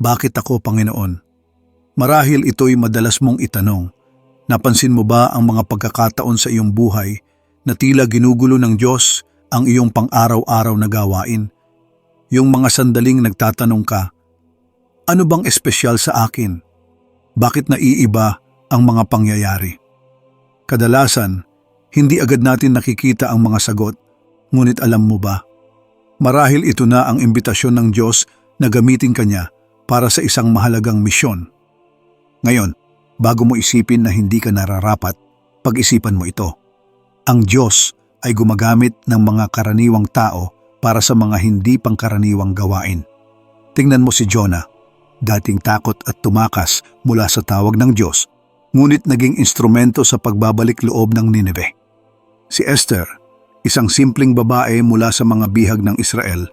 Bakit ako, Panginoon? Marahil ito'y madalas mong itanong. Napansin mo ba ang mga pagkakataon sa iyong buhay na tila ginugulo ng Diyos ang iyong pang-araw-araw na gawain? Yung mga sandaling nagtatanong ka, ano bang espesyal sa akin? Bakit naiiba ang mga pangyayari? Kadalasan, hindi agad natin nakikita ang mga sagot, ngunit alam mo ba? Marahil ito na ang imbitasyon ng Diyos na gamitin kanya para sa isang mahalagang misyon. Ngayon, bago mo isipin na hindi ka nararapat, pag-isipan mo ito. Ang Diyos ay gumagamit ng mga karaniwang tao para sa mga hindi pangkaraniwang gawain. Tingnan mo si Jonah, dating takot at tumakas mula sa tawag ng Diyos, ngunit naging instrumento sa pagbabalik loob ng Nineveh. Si Esther, isang simpleng babae mula sa mga bihag ng Israel,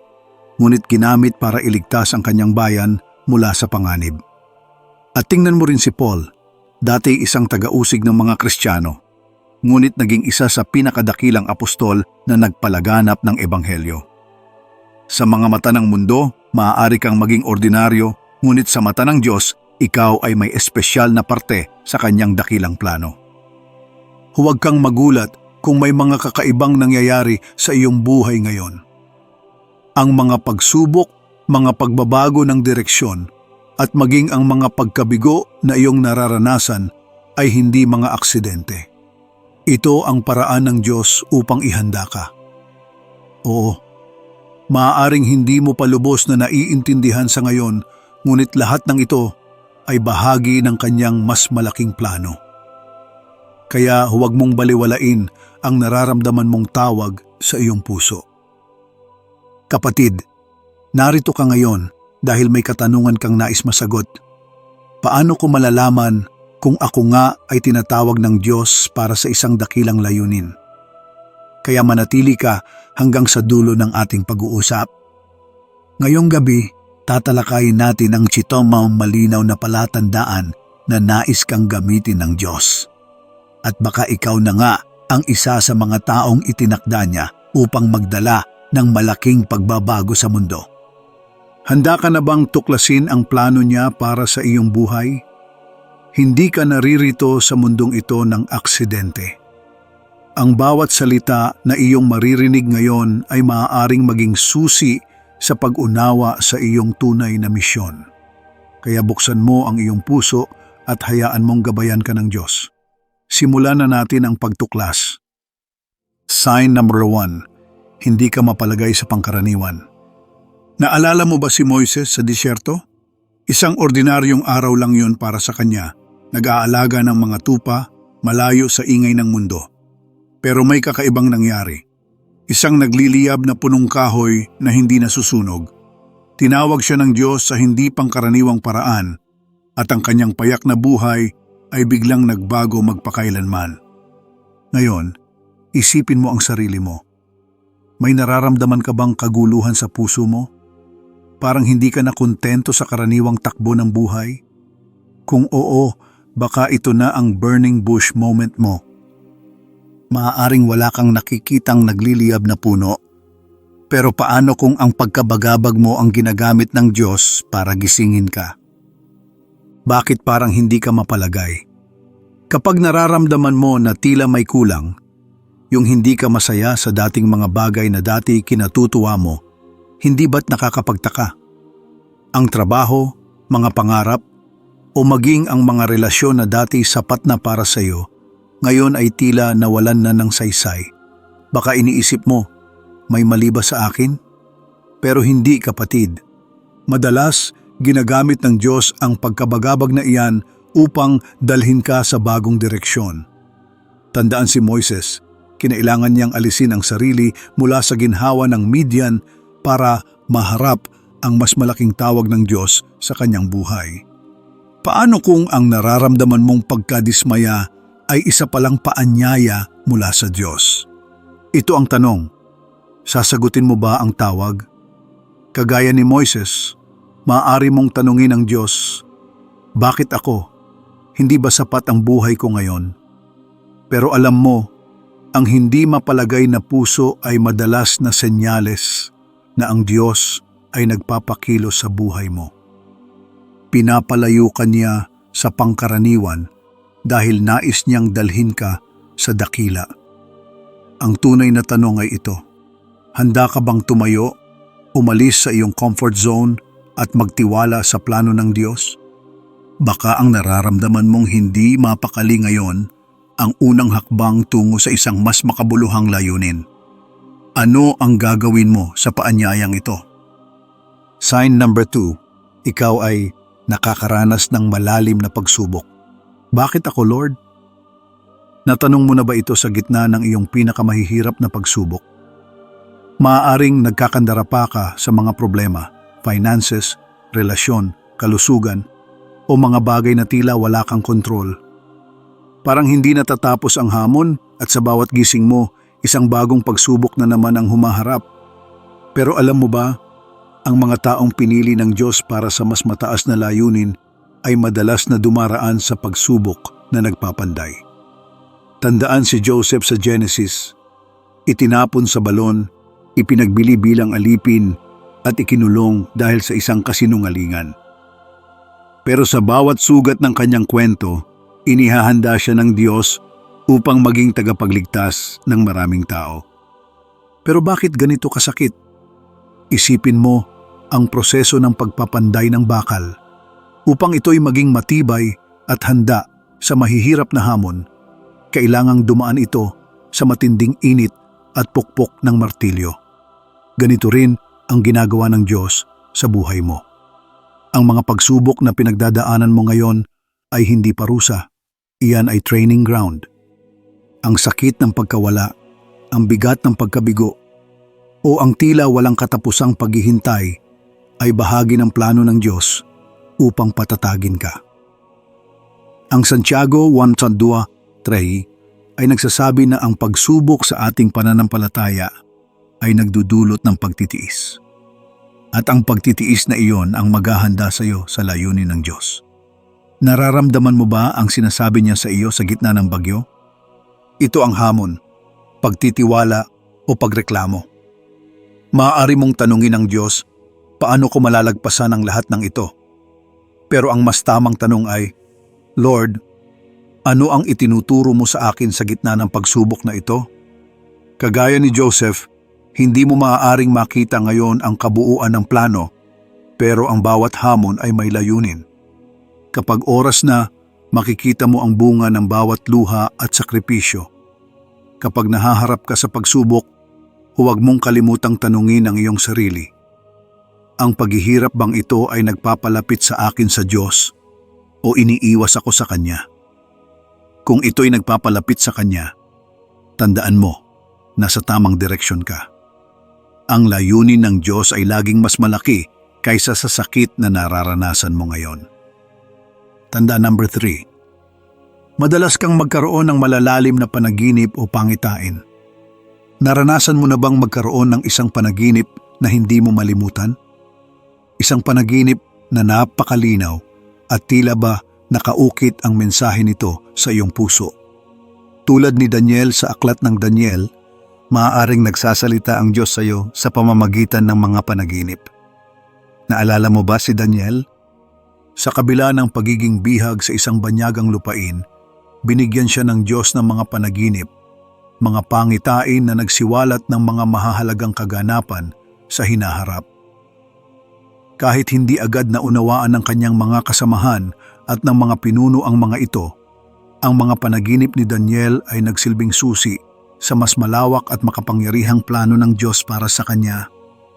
ngunit ginamit para iligtas ang kanyang bayan mula sa panganib. At tingnan mo rin si Paul, dati isang tagausig ng mga Kristiyano, ngunit naging isa sa pinakadakilang apostol na nagpalaganap ng Ebanghelyo. Sa mga mata ng mundo, maaari kang maging ordinaryo, ngunit sa mata ng Diyos, ikaw ay may espesyal na parte sa kanyang dakilang plano. Huwag kang magulat kung may mga kakaibang nangyayari sa iyong buhay ngayon. Ang mga pagsubok, mga pagbabago ng direksyon, at maging ang mga pagkabigo na iyong nararanasan ay hindi mga aksidente. Ito ang paraan ng Diyos upang ihanda ka. Oo, maaaring hindi mo palubos na naiintindihan sa ngayon, ngunit lahat ng ito ay bahagi ng kanyang mas malaking plano. Kaya huwag mong baliwalain ang nararamdaman mong tawag sa iyong puso. Kapatid, narito ka ngayon dahil may katanungan kang nais masagot. Paano ko malalaman kung ako nga ay tinatawag ng Diyos para sa isang dakilang layunin? Kaya manatili ka hanggang sa dulo ng ating pag-uusap. Ngayong gabi, tatalakayin natin ang chitomaw malinaw na palatandaan na nais kang gamitin ng Diyos. At baka ikaw na nga ang isa sa mga taong itinakda niya upang magdala ng malaking pagbabago sa mundo. Handa ka na bang tuklasin ang plano niya para sa iyong buhay? Hindi ka naririto sa mundong ito ng aksidente. Ang bawat salita na iyong maririnig ngayon ay maaaring maging susi sa pag-unawa sa iyong tunay na misyon. Kaya buksan mo ang iyong puso at hayaan mong gabayan ka ng Diyos. Simulan na natin ang pagtuklas. Sign number one, hindi ka mapalagay sa pangkaraniwan. Naalala mo ba si Moises sa disyerto? Isang ordinaryong araw lang yun para sa kanya, nag-aalaga ng mga tupa, malayo sa ingay ng mundo. Pero may kakaibang nangyari. Isang nagliliyab na punong kahoy na hindi nasusunog. Tinawag siya ng Diyos sa hindi pangkaraniwang paraan at ang kanyang payak na buhay ay biglang nagbago magpakailanman. Ngayon, isipin mo ang sarili mo. May nararamdaman ka bang kaguluhan sa puso mo? Parang hindi ka na kontento sa karaniwang takbo ng buhay? Kung oo, baka ito na ang burning bush moment mo. Maaaring wala kang nakikitang nagliliyab na puno, pero paano kung ang pagkabagabag mo ang ginagamit ng Diyos para gisingin ka? Bakit parang hindi ka mapalagay? Kapag nararamdaman mo na tila may kulang, yung hindi ka masaya sa dating mga bagay na dati kinatutuwa mo, hindi ba't nakakapagtaka? Ang trabaho, mga pangarap, o maging ang mga relasyon na dati sapat na para sa iyo, ngayon ay tila nawalan na ng saysay. Baka iniisip mo, may mali ba sa akin? Pero hindi kapatid. Madalas, ginagamit ng Diyos ang pagkabagabag na iyan upang dalhin ka sa bagong direksyon. Tandaan si Moises, kinailangan niyang alisin ang sarili mula sa ginhawa ng Midian para maharap ang mas malaking tawag ng Diyos sa kanyang buhay. Paano kung ang nararamdaman mong pagkadismaya ay isa palang paanyaya mula sa Diyos? Ito ang tanong, sasagutin mo ba ang tawag? Kagaya ni Moises, maaari mong tanungin ang Diyos, Bakit ako? Hindi ba sapat ang buhay ko ngayon? Pero alam mo, ang hindi mapalagay na puso ay madalas na senyales na ang Diyos ay nagpapakilo sa buhay mo. pinapalayo ka niya sa pangkaraniwan dahil nais niyang dalhin ka sa dakila. Ang tunay na tanong ay ito, handa ka bang tumayo, umalis sa iyong comfort zone at magtiwala sa plano ng Diyos? Baka ang nararamdaman mong hindi mapakali ngayon ang unang hakbang tungo sa isang mas makabuluhang layunin. Ano ang gagawin mo sa paanyayang ito? Sign number two, ikaw ay nakakaranas ng malalim na pagsubok. Bakit ako, Lord? Natanong mo na ba ito sa gitna ng iyong pinakamahihirap na pagsubok? Maaaring nagkakandara pa ka sa mga problema, finances, relasyon, kalusugan, o mga bagay na tila wala kang kontrol. Parang hindi natatapos ang hamon at sa bawat gising mo, isang bagong pagsubok na naman ang humaharap. Pero alam mo ba, ang mga taong pinili ng Diyos para sa mas mataas na layunin ay madalas na dumaraan sa pagsubok na nagpapanday. Tandaan si Joseph sa Genesis, itinapon sa balon, ipinagbili bilang alipin at ikinulong dahil sa isang kasinungalingan. Pero sa bawat sugat ng kanyang kwento, inihahanda siya ng Diyos upang maging tagapagligtas ng maraming tao. Pero bakit ganito kasakit? Isipin mo ang proseso ng pagpapanday ng bakal. Upang ito'y maging matibay at handa sa mahihirap na hamon, kailangang dumaan ito sa matinding init at pukpok ng martilyo. Ganito rin ang ginagawa ng Diyos sa buhay mo. Ang mga pagsubok na pinagdadaanan mo ngayon ay hindi parusa. Iyan ay training ground. Ang sakit ng pagkawala, ang bigat ng pagkabigo, o ang tila walang katapusang paghihintay ay bahagi ng plano ng Diyos upang patatagin ka. Ang Santiago 1.2.3 ay nagsasabi na ang pagsubok sa ating pananampalataya ay nagdudulot ng pagtitiis. At ang pagtitiis na iyon ang maghahanda sa iyo sa layunin ng Diyos. Nararamdaman mo ba ang sinasabi niya sa iyo sa gitna ng bagyo? Ito ang hamon, pagtitiwala o pagreklamo. Maaari mong tanungin ang Diyos, paano ko malalagpasan ang lahat ng ito? Pero ang mas tamang tanong ay, Lord, ano ang itinuturo mo sa akin sa gitna ng pagsubok na ito? Kagaya ni Joseph, hindi mo maaaring makita ngayon ang kabuuan ng plano, pero ang bawat hamon ay may layunin. Kapag oras na, makikita mo ang bunga ng bawat luha at sakripisyo. Kapag nahaharap ka sa pagsubok, huwag mong kalimutang tanungin ang iyong sarili. Ang paghihirap bang ito ay nagpapalapit sa akin sa Diyos o iniiwas ako sa Kanya? Kung ito'y nagpapalapit sa Kanya, tandaan mo, nasa tamang direksyon ka. Ang layunin ng Diyos ay laging mas malaki kaysa sa sakit na nararanasan mo ngayon. Tanda number 3. Madalas kang magkaroon ng malalalim na panaginip o pangitain. Naranasan mo na bang magkaroon ng isang panaginip na hindi mo malimutan? Isang panaginip na napakalinaw at tila ba nakaukit ang mensahe nito sa iyong puso. Tulad ni Daniel sa aklat ng Daniel, maaaring nagsasalita ang Diyos sa iyo sa pamamagitan ng mga panaginip. Naalala mo ba si Daniel? Sa kabila ng pagiging bihag sa isang banyagang lupain, binigyan siya ng Diyos ng mga panaginip, mga pangitain na nagsiwalat ng mga mahahalagang kaganapan sa hinaharap. Kahit hindi agad na unawaan ng kanyang mga kasamahan at ng mga pinuno ang mga ito, ang mga panaginip ni Daniel ay nagsilbing susi sa mas malawak at makapangyarihang plano ng Diyos para sa kanya.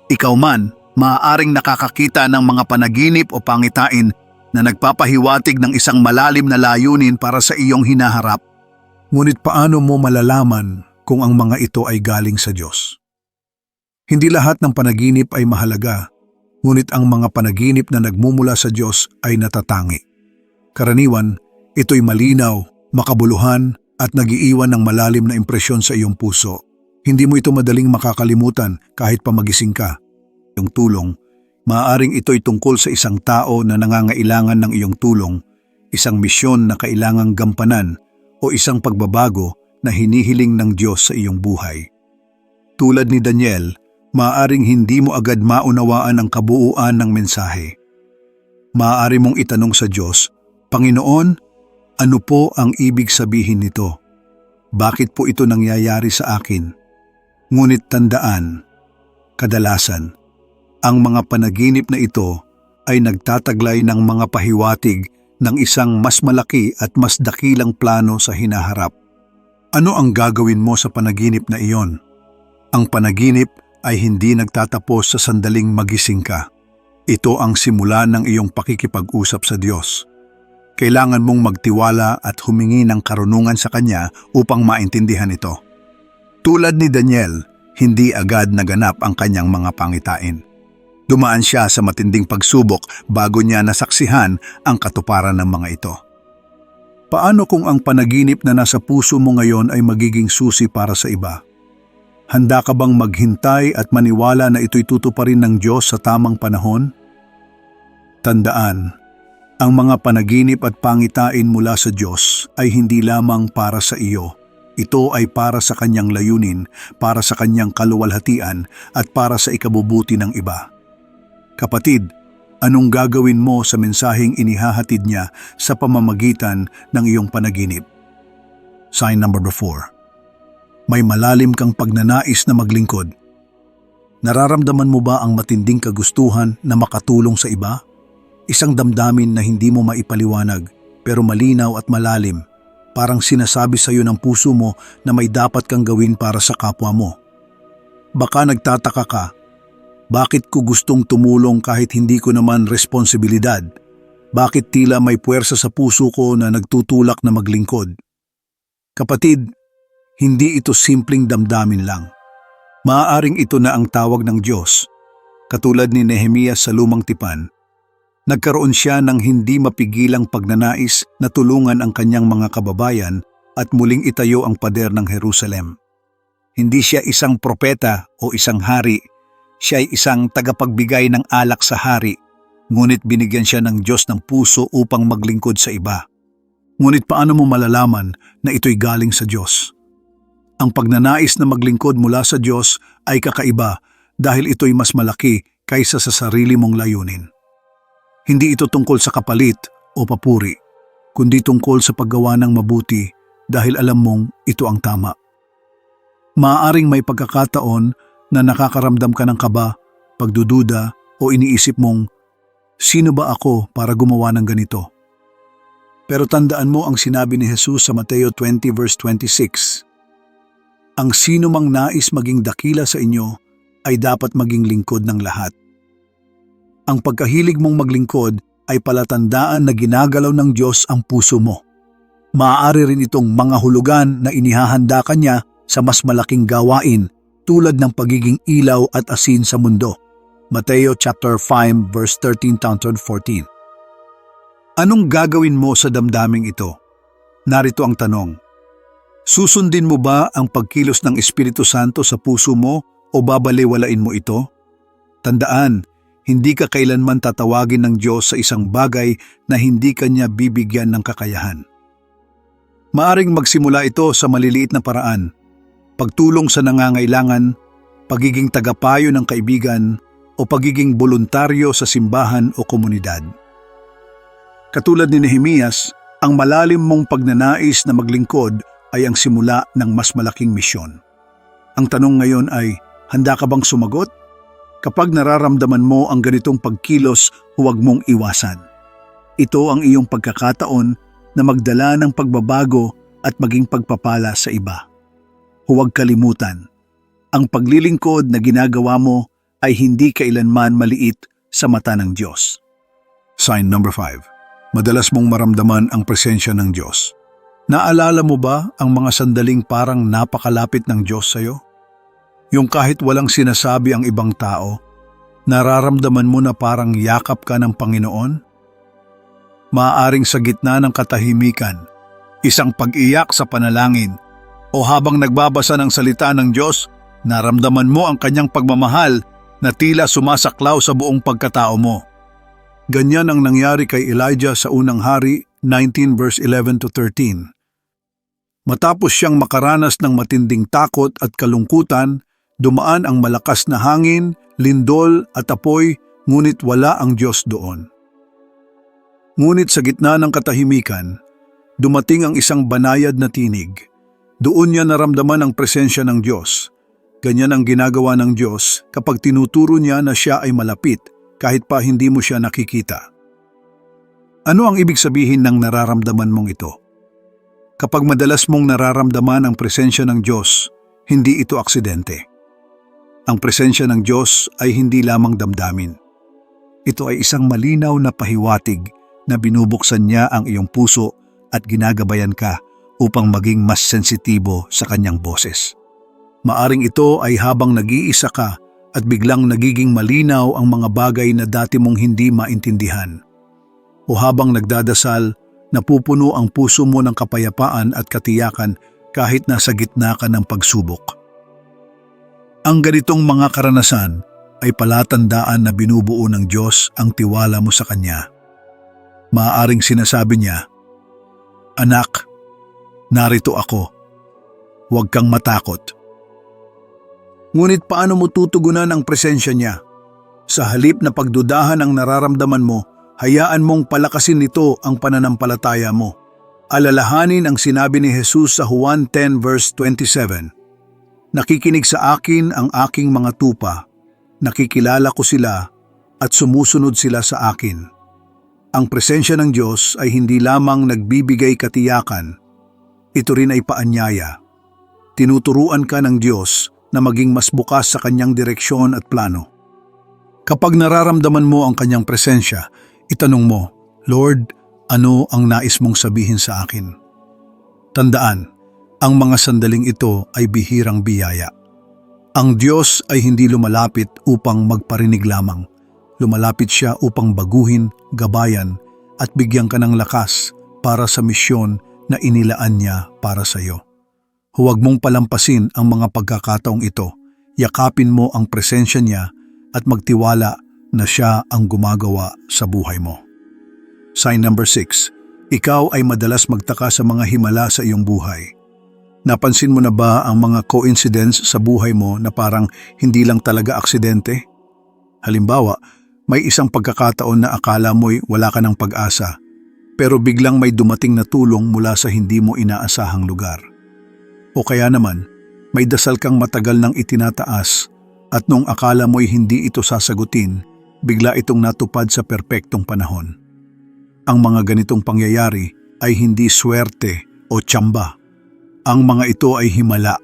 Ikaw man, maaaring nakakakita ng mga panaginip o pangitain na nagpapahiwatig ng isang malalim na layunin para sa iyong hinaharap. Ngunit paano mo malalaman kung ang mga ito ay galing sa Diyos? Hindi lahat ng panaginip ay mahalaga, ngunit ang mga panaginip na nagmumula sa Diyos ay natatangi. Karaniwan, ito'y malinaw, makabuluhan at nagiiwan ng malalim na impresyon sa iyong puso. Hindi mo ito madaling makakalimutan kahit pa magising ka. Yung tulong Maaaring ito'y tungkol sa isang tao na nangangailangan ng iyong tulong, isang misyon na kailangang gampanan o isang pagbabago na hinihiling ng Diyos sa iyong buhay. Tulad ni Daniel, maaaring hindi mo agad maunawaan ang kabuuan ng mensahe. Maaari mong itanong sa Diyos, Panginoon, ano po ang ibig sabihin nito? Bakit po ito nangyayari sa akin? Ngunit tandaan, kadalasan, ang mga panaginip na ito ay nagtataglay ng mga pahiwatig ng isang mas malaki at mas dakilang plano sa hinaharap. Ano ang gagawin mo sa panaginip na iyon? Ang panaginip ay hindi nagtatapos sa sandaling magising ka. Ito ang simula ng iyong pakikipag-usap sa Diyos. Kailangan mong magtiwala at humingi ng karunungan sa Kanya upang maintindihan ito. Tulad ni Daniel, hindi agad naganap ang kanyang mga pangitain. Dumaan siya sa matinding pagsubok bago niya nasaksihan ang katuparan ng mga ito. Paano kung ang panaginip na nasa puso mo ngayon ay magiging susi para sa iba? Handa ka bang maghintay at maniwala na ito'y tutuparin ng Diyos sa tamang panahon? Tandaan, ang mga panaginip at pangitain mula sa Diyos ay hindi lamang para sa iyo. Ito ay para sa kanyang layunin, para sa kanyang kaluwalhatian at para sa ikabubuti ng iba. Kapatid, anong gagawin mo sa mensaheng inihahatid niya sa pamamagitan ng iyong panaginip? Sign number 4. May malalim kang pagnanais na maglingkod. Nararamdaman mo ba ang matinding kagustuhan na makatulong sa iba? Isang damdamin na hindi mo maipaliwanag pero malinaw at malalim. Parang sinasabi sa iyo ng puso mo na may dapat kang gawin para sa kapwa mo. Baka nagtataka ka, bakit ko gustong tumulong kahit hindi ko naman responsibilidad? Bakit tila may puwersa sa puso ko na nagtutulak na maglingkod? Kapatid, hindi ito simpleng damdamin lang. Maaaring ito na ang tawag ng Diyos. Katulad ni Nehemias sa lumang tipan, nagkaroon siya ng hindi mapigilang pagnanais na tulungan ang kanyang mga kababayan at muling itayo ang pader ng Jerusalem. Hindi siya isang propeta o isang hari, siya ay isang tagapagbigay ng alak sa hari, ngunit binigyan siya ng Diyos ng puso upang maglingkod sa iba. Ngunit paano mo malalaman na ito'y galing sa Diyos? Ang pagnanais na maglingkod mula sa Diyos ay kakaiba dahil ito'y mas malaki kaysa sa sarili mong layunin. Hindi ito tungkol sa kapalit o papuri, kundi tungkol sa paggawa ng mabuti dahil alam mong ito ang tama. Maaaring may pagkakataon na nakakaramdam ka ng kaba, pagdududa o iniisip mong, sino ba ako para gumawa ng ganito? Pero tandaan mo ang sinabi ni Jesus sa Mateo 20 verse 26. Ang sino mang nais maging dakila sa inyo ay dapat maging lingkod ng lahat. Ang pagkahilig mong maglingkod ay palatandaan na ginagalaw ng Diyos ang puso mo. Maaari rin itong mga hulugan na inihahanda ka niya sa mas malaking gawain tulad ng pagiging ilaw at asin sa mundo. Mateo chapter 5 verse 13 to 14. Anong gagawin mo sa damdaming ito? Narito ang tanong. Susundin mo ba ang pagkilos ng Espiritu Santo sa puso mo o babaliwalain mo ito? Tandaan, hindi ka kailanman tatawagin ng Diyos sa isang bagay na hindi kanya bibigyan ng kakayahan. Maaring magsimula ito sa maliliit na paraan, pagtulong sa nangangailangan, pagiging tagapayo ng kaibigan, o pagiging voluntaryo sa simbahan o komunidad. Katulad ni Nehemias, ang malalim mong pagnanais na maglingkod ay ang simula ng mas malaking misyon. Ang tanong ngayon ay, handa ka bang sumagot? Kapag nararamdaman mo ang ganitong pagkilos, huwag mong iwasan. Ito ang iyong pagkakataon na magdala ng pagbabago at maging pagpapala sa iba. Huwag kalimutan, ang paglilingkod na ginagawa mo ay hindi kailanman maliit sa mata ng Diyos. Sign number 5. Madalas mong maramdaman ang presensya ng Diyos. Naalala mo ba ang mga sandaling parang napakalapit ng Diyos sa iyo? Yung kahit walang sinasabi ang ibang tao, nararamdaman mo na parang yakap ka ng Panginoon? Maaaring sa gitna ng katahimikan, isang pag-iyak sa panalangin, o habang nagbabasa ng salita ng Diyos, naramdaman mo ang kanyang pagmamahal na tila sumasaklaw sa buong pagkatao mo. Ganyan ang nangyari kay Elijah sa unang hari 19 verse 11 to 13. Matapos siyang makaranas ng matinding takot at kalungkutan, Dumaan ang malakas na hangin, lindol at apoy, ngunit wala ang Diyos doon. Ngunit sa gitna ng katahimikan, dumating ang isang banayad na tinig. Doon niya naramdaman ang presensya ng Diyos. Ganyan ang ginagawa ng Diyos kapag tinuturo niya na siya ay malapit kahit pa hindi mo siya nakikita. Ano ang ibig sabihin ng nararamdaman mong ito? Kapag madalas mong nararamdaman ang presensya ng Diyos, hindi ito aksidente. Ang presensya ng Diyos ay hindi lamang damdamin. Ito ay isang malinaw na pahiwatig na binubuksan niya ang iyong puso at ginagabayan ka upang maging mas sensitibo sa kanyang boses. Maaring ito ay habang nag-iisa ka at biglang nagiging malinaw ang mga bagay na dati mong hindi maintindihan. O habang nagdadasal, napupuno ang puso mo ng kapayapaan at katiyakan kahit nasa gitna ka ng pagsubok. Ang ganitong mga karanasan ay palatandaan na binubuo ng Diyos ang tiwala mo sa Kanya. Maaaring sinasabi niya, Anak, narito ako. Huwag kang matakot. Ngunit paano mo tutugunan ang presensya niya? Sa halip na pagdudahan ang nararamdaman mo, hayaan mong palakasin nito ang pananampalataya mo. Alalahanin ang sinabi ni Jesus sa Juan 10 verse 27. Nakikinig sa akin ang aking mga tupa, nakikilala ko sila at sumusunod sila sa akin. Ang presensya ng Diyos ay hindi lamang nagbibigay katiyakan, ito rin ay paanyaya. Tinuturuan ka ng Diyos na maging mas bukas sa kanyang direksyon at plano. Kapag nararamdaman mo ang kanyang presensya, itanong mo, Lord, ano ang nais mong sabihin sa akin? Tandaan, ang mga sandaling ito ay bihirang biyaya. Ang Diyos ay hindi lumalapit upang magparinig lamang. Lumalapit siya upang baguhin, gabayan, at bigyan ka ng lakas para sa misyon na inilaan niya para sa iyo. Huwag mong palampasin ang mga pagkakataong ito. Yakapin mo ang presensya niya at magtiwala na siya ang gumagawa sa buhay mo. Sign number 6. Ikaw ay madalas magtaka sa mga himala sa iyong buhay. Napansin mo na ba ang mga coincidence sa buhay mo na parang hindi lang talaga aksidente? Halimbawa, may isang pagkakataon na akala mo'y wala ka ng pag-asa, pero biglang may dumating na tulong mula sa hindi mo inaasahang lugar. O kaya naman, may dasal kang matagal nang itinataas at nung akala mo'y hindi ito sasagutin, bigla itong natupad sa perpektong panahon. Ang mga ganitong pangyayari ay hindi swerte o tsamba. Ang mga ito ay himala,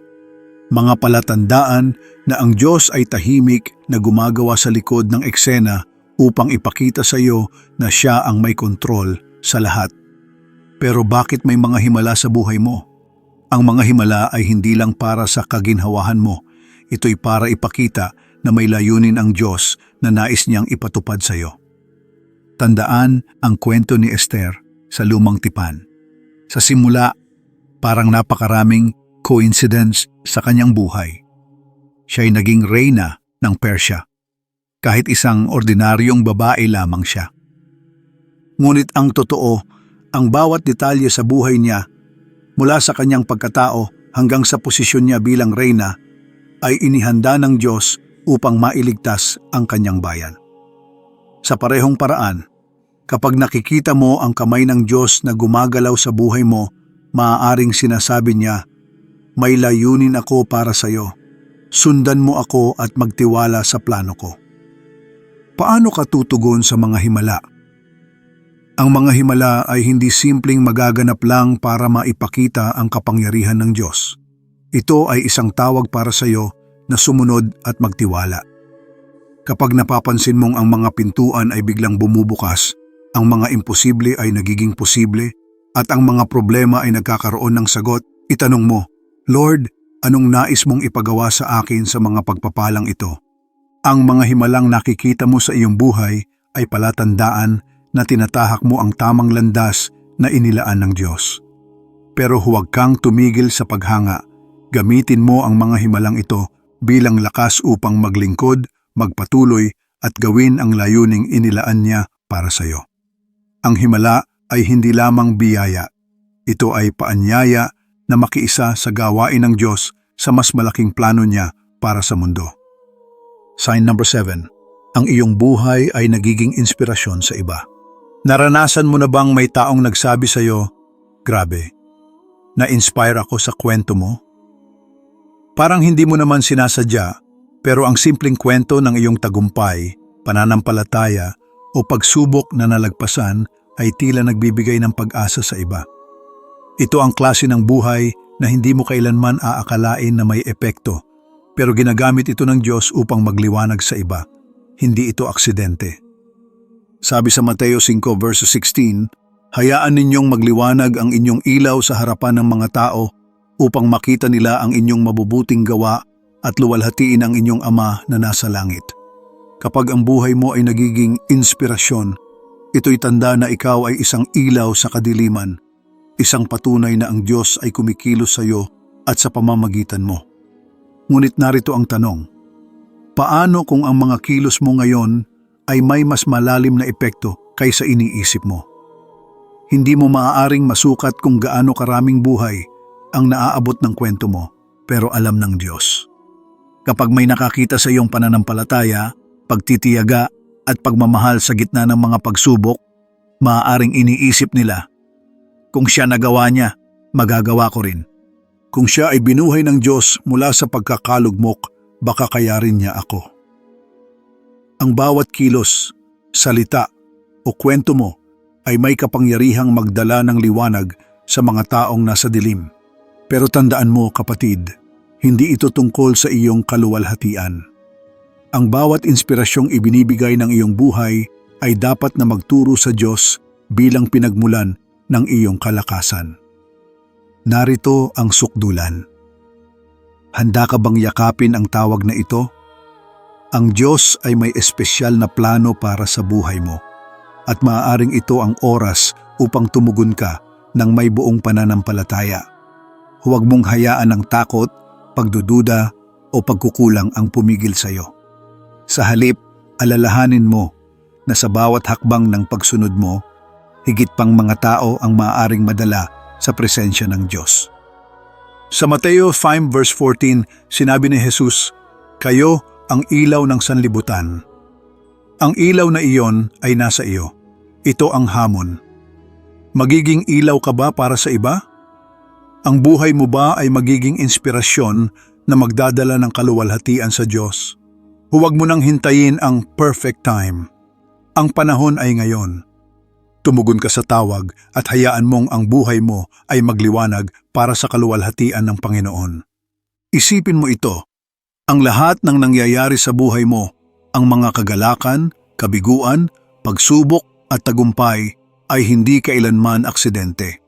mga palatandaan na ang Diyos ay tahimik na gumagawa sa likod ng eksena upang ipakita sa iyo na siya ang may kontrol sa lahat. Pero bakit may mga himala sa buhay mo? Ang mga himala ay hindi lang para sa kaginhawahan mo. Ito'y para ipakita na may layunin ang Diyos na nais niyang ipatupad sa iyo. Tandaan ang kwento ni Esther sa lumang tipan. Sa simula, parang napakaraming coincidence sa kanyang buhay. Siya'y naging reyna ng Persya. Kahit isang ordinaryong babae lamang siya. Ngunit ang totoo, ang bawat detalye sa buhay niya, mula sa kanyang pagkatao hanggang sa posisyon niya bilang reyna, ay inihanda ng Diyos upang mailigtas ang kanyang bayan. Sa parehong paraan, kapag nakikita mo ang kamay ng Diyos na gumagalaw sa buhay mo, maaaring sinasabi niya, may layunin ako para sa iyo. Sundan mo ako at magtiwala sa plano ko. Paano ka tutugon sa mga himala? Ang mga himala ay hindi simpleng magaganap lang para maipakita ang kapangyarihan ng Diyos. Ito ay isang tawag para sa iyo na sumunod at magtiwala. Kapag napapansin mong ang mga pintuan ay biglang bumubukas, ang mga imposible ay nagiging posible, at ang mga problema ay nagkakaroon ng sagot, itanong mo, Lord, anong nais mong ipagawa sa akin sa mga pagpapalang ito? Ang mga himalang nakikita mo sa iyong buhay ay palatandaan na tinatahak mo ang tamang landas na inilaan ng Diyos. Pero huwag kang tumigil sa paghanga. Gamitin mo ang mga himalang ito bilang lakas upang maglingkod, magpatuloy at gawin ang layuning inilaan niya para sa iyo. Ang himala ay hindi lamang biyaya. Ito ay paanyaya na makiisa sa gawain ng Diyos sa mas malaking plano niya para sa mundo. Sign number 7. Ang iyong buhay ay nagiging inspirasyon sa iba. Naranasan mo na bang may taong nagsabi sa'yo, Grabe, na-inspire ako sa kwento mo? Parang hindi mo naman sinasadya, pero ang simpleng kwento ng iyong tagumpay, pananampalataya o pagsubok na nalagpasan ay tila nagbibigay ng pag-asa sa iba. Ito ang klase ng buhay na hindi mo kailanman aakalain na may epekto, pero ginagamit ito ng Diyos upang magliwanag sa iba. Hindi ito aksidente. Sabi sa Mateo 5 verse 16, Hayaan ninyong magliwanag ang inyong ilaw sa harapan ng mga tao upang makita nila ang inyong mabubuting gawa at luwalhatiin ang inyong Ama na nasa langit. Kapag ang buhay mo ay nagiging inspirasyon, ito'y tanda na ikaw ay isang ilaw sa kadiliman, isang patunay na ang Diyos ay kumikilos sa iyo at sa pamamagitan mo. Ngunit narito ang tanong, paano kung ang mga kilos mo ngayon ay may mas malalim na epekto kaysa iniisip mo? Hindi mo maaaring masukat kung gaano karaming buhay ang naaabot ng kwento mo, pero alam ng Diyos. Kapag may nakakita sa iyong pananampalataya, pagtitiyaga at pagmamahal sa gitna ng mga pagsubok, maaaring iniisip nila, kung siya nagawa niya, magagawa ko rin. Kung siya ay binuhay ng Diyos mula sa pagkakalugmok, baka kaya rin niya ako. Ang bawat kilos, salita o kwento mo ay may kapangyarihang magdala ng liwanag sa mga taong nasa dilim. Pero tandaan mo kapatid, hindi ito tungkol sa iyong kaluwalhatian. Ang bawat inspirasyong ibinibigay ng iyong buhay ay dapat na magturo sa Diyos bilang pinagmulan ng iyong kalakasan. Narito ang sukdulan. Handa ka bang yakapin ang tawag na ito? Ang Diyos ay may espesyal na plano para sa buhay mo at maaaring ito ang oras upang tumugon ka ng may buong pananampalataya. Huwag mong hayaan ang takot, pagdududa o pagkukulang ang pumigil sa iyo. Sa halip, alalahanin mo na sa bawat hakbang ng pagsunod mo, higit pang mga tao ang maaaring madala sa presensya ng Diyos. Sa Mateo 5 verse 14, sinabi ni Jesus, Kayo ang ilaw ng sanlibutan. Ang ilaw na iyon ay nasa iyo. Ito ang hamon. Magiging ilaw ka ba para sa iba? Ang buhay mo ba ay magiging inspirasyon na magdadala ng kaluwalhatian sa Diyos? Huwag mo nang hintayin ang perfect time. Ang panahon ay ngayon. Tumugon ka sa tawag at hayaan mong ang buhay mo ay magliwanag para sa kaluwalhatian ng Panginoon. Isipin mo ito, ang lahat ng nangyayari sa buhay mo, ang mga kagalakan, kabiguan, pagsubok at tagumpay ay hindi kailanman aksidente.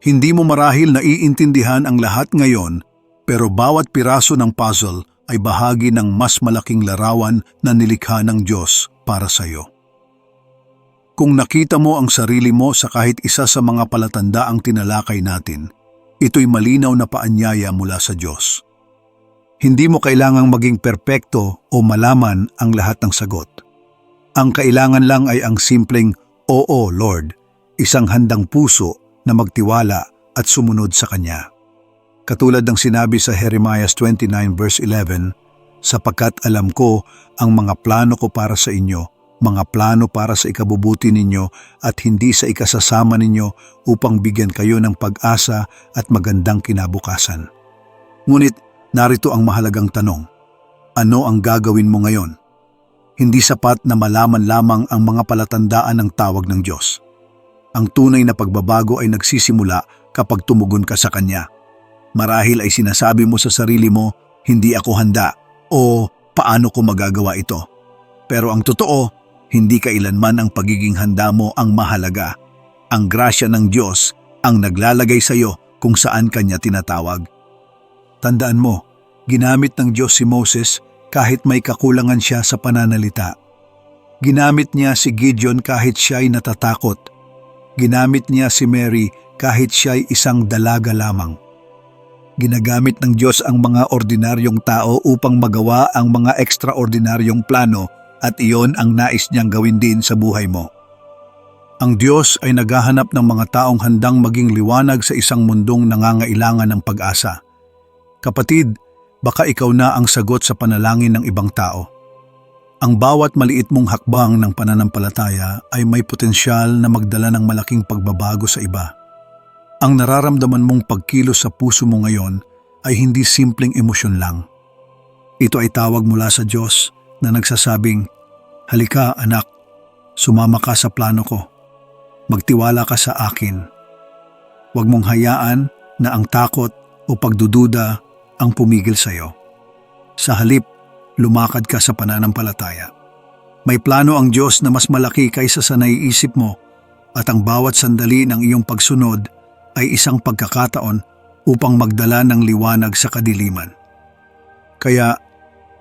Hindi mo marahil naiintindihan ang lahat ngayon pero bawat piraso ng puzzle ay bahagi ng mas malaking larawan na nilikha ng Diyos para sa iyo. Kung nakita mo ang sarili mo sa kahit isa sa mga palatandaang tinalakay natin, ito'y malinaw na paanyaya mula sa Diyos. Hindi mo kailangang maging perpekto o malaman ang lahat ng sagot. Ang kailangan lang ay ang simpleng, Oo Lord, isang handang puso na magtiwala at sumunod sa Kanya. Katulad ng sinabi sa Jeremiah 29 verse 11, sapagkat alam ko ang mga plano ko para sa inyo, mga plano para sa ikabubuti ninyo at hindi sa ikasasama ninyo upang bigyan kayo ng pag-asa at magandang kinabukasan. Ngunit narito ang mahalagang tanong, ano ang gagawin mo ngayon? Hindi sapat na malaman lamang ang mga palatandaan ng tawag ng Diyos. Ang tunay na pagbabago ay nagsisimula kapag tumugon ka sa Kanya. Marahil ay sinasabi mo sa sarili mo, hindi ako handa o paano ko magagawa ito. Pero ang totoo, hindi kailanman ang pagiging handa mo ang mahalaga. Ang grasya ng Diyos ang naglalagay sa iyo kung saan Kanya tinatawag. Tandaan mo, ginamit ng Diyos si Moses kahit may kakulangan siya sa pananalita. Ginamit niya si Gideon kahit siya'y natatakot. Ginamit niya si Mary kahit siya'y isang dalaga lamang. Ginagamit ng Diyos ang mga ordinaryong tao upang magawa ang mga ekstraordinaryong plano at iyon ang nais niyang gawin din sa buhay mo. Ang Diyos ay naghahanap ng mga taong handang maging liwanag sa isang mundong nangangailangan ng pag-asa. Kapatid, baka ikaw na ang sagot sa panalangin ng ibang tao. Ang bawat maliit mong hakbang ng pananampalataya ay may potensyal na magdala ng malaking pagbabago sa iba. Ang nararamdaman mong pagkilos sa puso mo ngayon ay hindi simpleng emosyon lang. Ito ay tawag mula sa Diyos na nagsasabing, Halika anak, sumama ka sa plano ko. Magtiwala ka sa akin. Huwag mong hayaan na ang takot o pagdududa ang pumigil sa iyo. Sa halip, lumakad ka sa pananampalataya. May plano ang Diyos na mas malaki kaysa sa naiisip mo at ang bawat sandali ng iyong pagsunod ay isang pagkakataon upang magdala ng liwanag sa kadiliman. Kaya,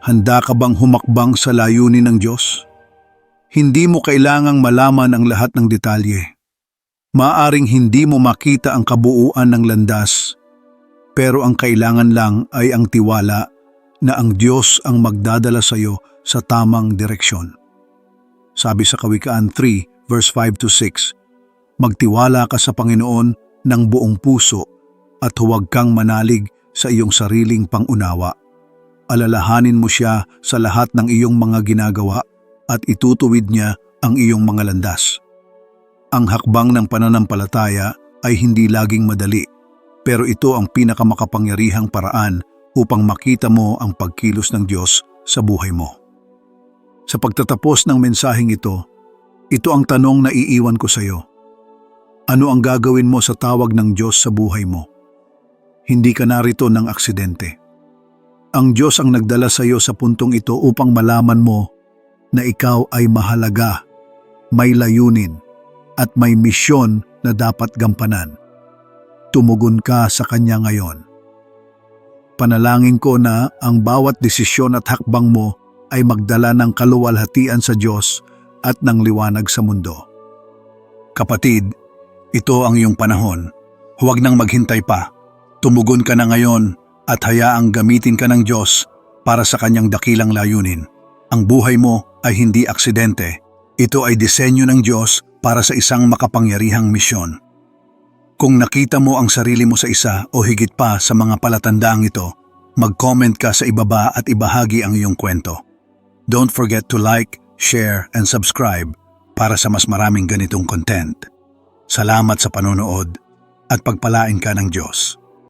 handa ka bang humakbang sa layunin ng Diyos? Hindi mo kailangang malaman ang lahat ng detalye. Maaring hindi mo makita ang kabuuan ng landas, pero ang kailangan lang ay ang tiwala na ang Diyos ang magdadala sa iyo sa tamang direksyon. Sabi sa Kawikaan 3 verse 5 to 6, Magtiwala ka sa Panginoon ng buong puso at huwag kang manalig sa iyong sariling pangunawa. Alalahanin mo siya sa lahat ng iyong mga ginagawa at itutuwid niya ang iyong mga landas. Ang hakbang ng pananampalataya ay hindi laging madali, pero ito ang pinakamakapangyarihang paraan upang makita mo ang pagkilos ng Diyos sa buhay mo. Sa pagtatapos ng mensaheng ito, ito ang tanong na iiwan ko sa iyo. Ano ang gagawin mo sa tawag ng Diyos sa buhay mo? Hindi ka narito ng aksidente. Ang Diyos ang nagdala sa iyo sa puntong ito upang malaman mo na ikaw ay mahalaga, may layunin, at may misyon na dapat gampanan. Tumugon ka sa Kanya ngayon. Panalangin ko na ang bawat desisyon at hakbang mo ay magdala ng kaluwalhatian sa Diyos at ng liwanag sa mundo. Kapatid, ito ang iyong panahon. Huwag nang maghintay pa. Tumugon ka na ngayon at hayaang gamitin ka ng Diyos para sa kanyang dakilang layunin. Ang buhay mo ay hindi aksidente. Ito ay disenyo ng Diyos para sa isang makapangyarihang misyon. Kung nakita mo ang sarili mo sa isa o higit pa sa mga palatandaang ito, mag-comment ka sa ibaba at ibahagi ang iyong kwento. Don't forget to like, share, and subscribe para sa mas maraming ganitong content. Salamat sa panonood at pagpalain ka ng Diyos.